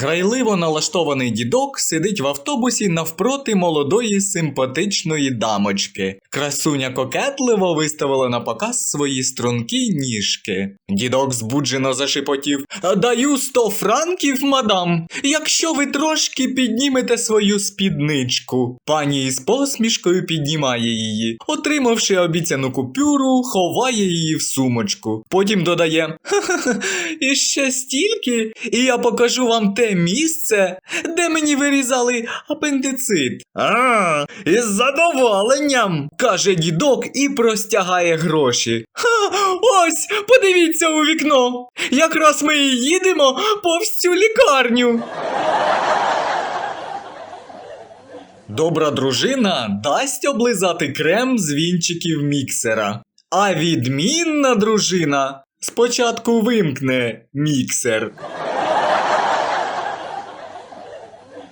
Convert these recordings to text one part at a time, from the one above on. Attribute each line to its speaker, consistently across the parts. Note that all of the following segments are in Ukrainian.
Speaker 1: Грайливо налаштований дідок сидить в автобусі навпроти молодої симпатичної дамочки. Красуня кокетливо виставила на показ свої стрункі ніжки. Дідок збуджено зашепотів: Даю сто франків, мадам, якщо ви трошки піднімете свою спідничку. Пані із посмішкою піднімає її, отримавши обіцяну купюру, ховає її в сумочку. Потім додає: Ха-ха-ха, і ще стільки, і я покажу вам те місце, де мені вирізали апендицит. А, із задоволенням, каже дідок і простягає гроші. Ха, ось, подивіться у вікно. Якраз ми і їдемо повз цю лікарню. Добра дружина дасть облизати крем з вінчиків міксера. А відмінна дружина спочатку вимкне міксер.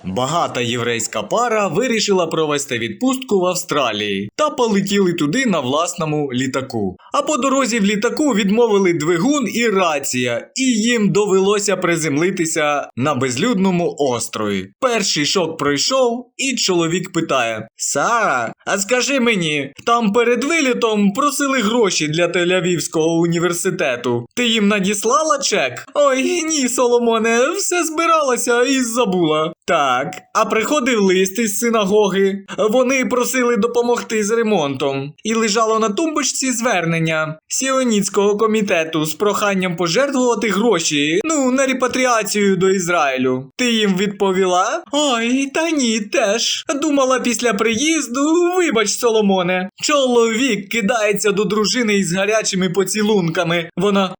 Speaker 1: Багата єврейська пара вирішила провести відпустку в Австралії та полетіли туди на власному літаку. А по дорозі в літаку відмовили двигун і рація, і їм довелося приземлитися на безлюдному острові. Перший шок пройшов, і чоловік питає: Сара, а скажи мені, там перед вилітом просили гроші для Тель-Авівського університету. Ти їм надіслала чек? Ой, ні, Соломоне, все збиралася і забула. Так, а приходив лист із синагоги. Вони просили допомогти з ремонтом. І лежало на тумбочці звернення Сіоніцького комітету з проханням пожертвувати гроші, ну, на репатріацію до Ізраїлю. Ти їм відповіла? Ой, та ні, теж. Думала після приїзду, вибач, Соломоне. Чоловік кидається до дружини із гарячими поцілунками. Вона.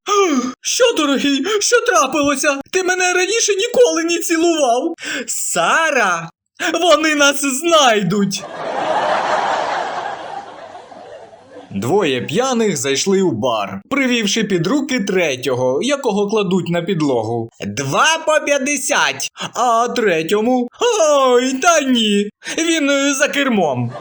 Speaker 1: Що, дорогий, що трапилося? Ти мене раніше ніколи не цілував. Сара! Вони нас знайдуть. Двоє п'яних зайшли у бар, привівши під руки третього, якого кладуть на підлогу. Два по п'ятдесят, а третьому. Ой, та ні. Він е, за кермом.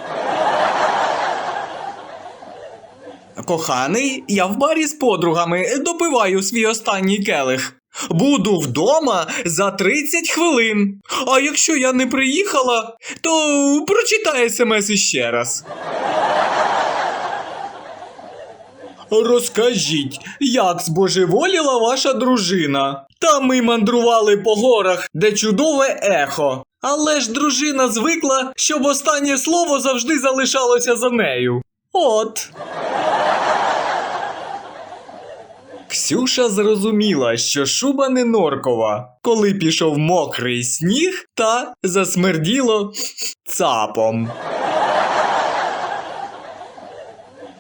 Speaker 1: Коханий, я в барі з подругами допиваю свій останній келих. Буду вдома за 30 хвилин. А якщо я не приїхала, то прочитай смс іще раз. Розкажіть, як збожеволіла ваша дружина? Та ми мандрували по горах, де чудове ехо. Але ж дружина звикла, щоб останнє слово завжди залишалося за нею. От. Ксюша зрозуміла, що шуба не норкова, коли пішов мокрий сніг та засмерділо цапом.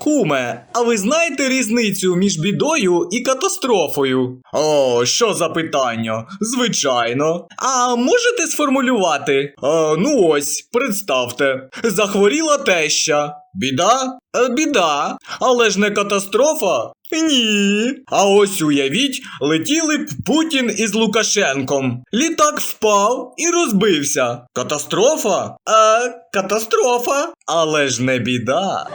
Speaker 1: Куме, а ви знаєте різницю між бідою і катастрофою? О, що за питання? Звичайно. А можете сформулювати? А, ну ось, представте, захворіла теща. Біда? Е, Біда. Але ж не катастрофа? Ні. А ось уявіть, летіли б Путін із Лукашенком. Літак впав і розбився. Катастрофа? Е, катастрофа. Але ж не біда.